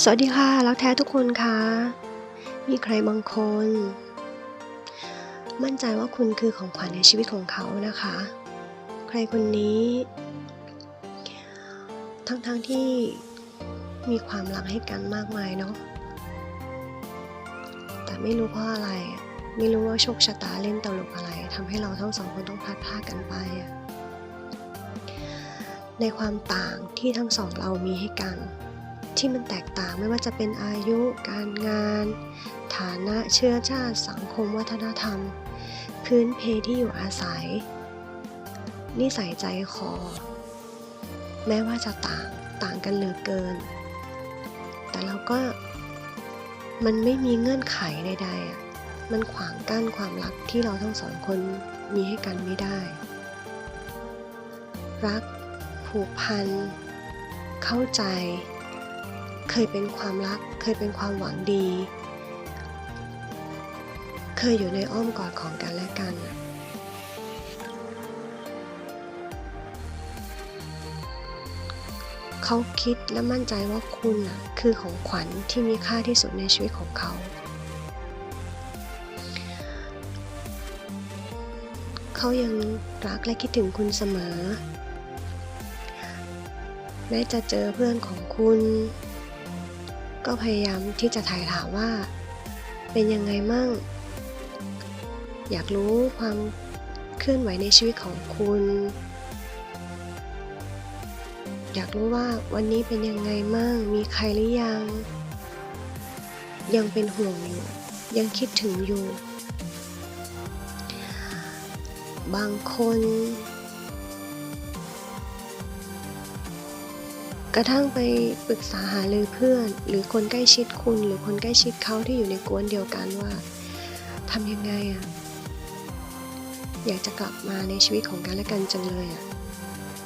สวัสดีค่ะ รักแท้ทุกคนคะมีใครบางคน มั่นใจว่าคุณคือของขวัญในชีวิตของเขานะคะ ใครคนนี้ ทั้งๆทที่มีความรักให้กันมากมายเนาะแต่ไม่รู้เพราะอะไร ไม่รู้ว่าโชคชะตาเล่นตลกอะไรทำให้เราทั้งสองคนต้องพลัดพรากกันไป ในความต่างที่ทั้งสองเรามีให้กัน ที่มันแตกต่างไม่ว่าจะเป็นอายุ การงาน ฐานะเชื้อชาติสังคมวัฒนธรรม พื้นเพที่อยู่อาศัย นิสัยใจคอ แม้ว่าจะต่างต่างกันเหลือเกิน แต่เราก็มันไม่มีเงื่อนไขใดๆอะมันขวางกั้นความรักที่เราทั้งสองคนมีให้กันไม่ได้ รัก ผูกพัน เข้าใจ เคยเป็นความรัก เคยเป็นความหวังดี เคยอยู่ในอ้อมกอดของกันและกัน เขาคิดและมั่นใจว่าคุณน่ะคือของขวัญที่มีค่าที่สุดในชีวิตของเขา เขายังรักและคิดถึงคุณเสมอแม้จะเจอเพื่อนของคุณ ก็พยายามที่จะถ่ายถามว่า เป็นยังไงมั่ง อยากรู้ความเคลื่อนไหวในชีวิตของคุณ อยากรู้ว่าวันนี้เป็นยังไงมั่ง มีใครหรือยัง ยังเป็นห่วงอยู่ ยังคิดถึงอยู่ บางคน กระทั่งไปปรึกษาหารือเพื่อน หรือคนใกล้ชิดคุณ หรือคนใกล้ชิดเขาที่อยู่ในกวนเดียวกันว่าทำยังไงอะ่ะอยากจะกลับมาในชีวิตของกันและกันจังเลยอะ่ะ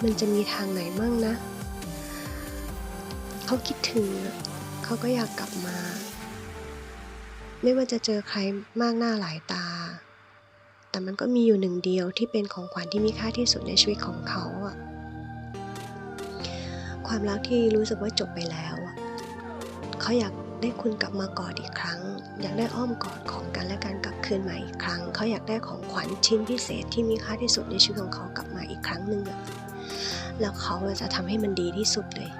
มันจะมีทางไหนมั่งนะ เขาคิดถึงเขาก็อยากกลับมา ไม่ว่าจะเจอใครมากหน้าหลายตา แต่มันก็มีอยู่หนึ่งเดียวที่เป็นของขวัญที่มีค่าที่สุดในชีวิตของเขาอะ ความรักที่รู้สึกว่าจบไปแล้วอะเขาอยากได้คุณกลับมากอดอีกครั้ง อยากได้อ้อมกอดของกันและกันกลับคืนมาอีกครั้ง เขาอยากได้ของขวัญชิ้นพิเศษที่มีค่าที่สุดในชีวิตของเขากลับมาอีกครั้งหนึ่งอะแล้วเขาจะทำให้มันดีที่สุดเลย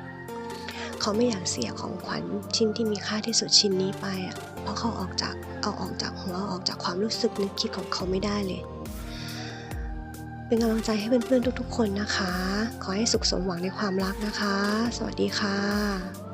เขาไม่อยากเสียของขวัญชิ้นที่มีค่าที่สุดชิ้นนี้ไปอะเพราะเขาออกจากเอาออกจากหัวออกจากความรู้สึกนึกคิดของเขาไม่ได้เลย เป็นกำลังใจให้เพื่อนๆทุกๆ คนนะคะ ขอให้สุขสมหวังในความรักนะคะ สวัสดีค่ะ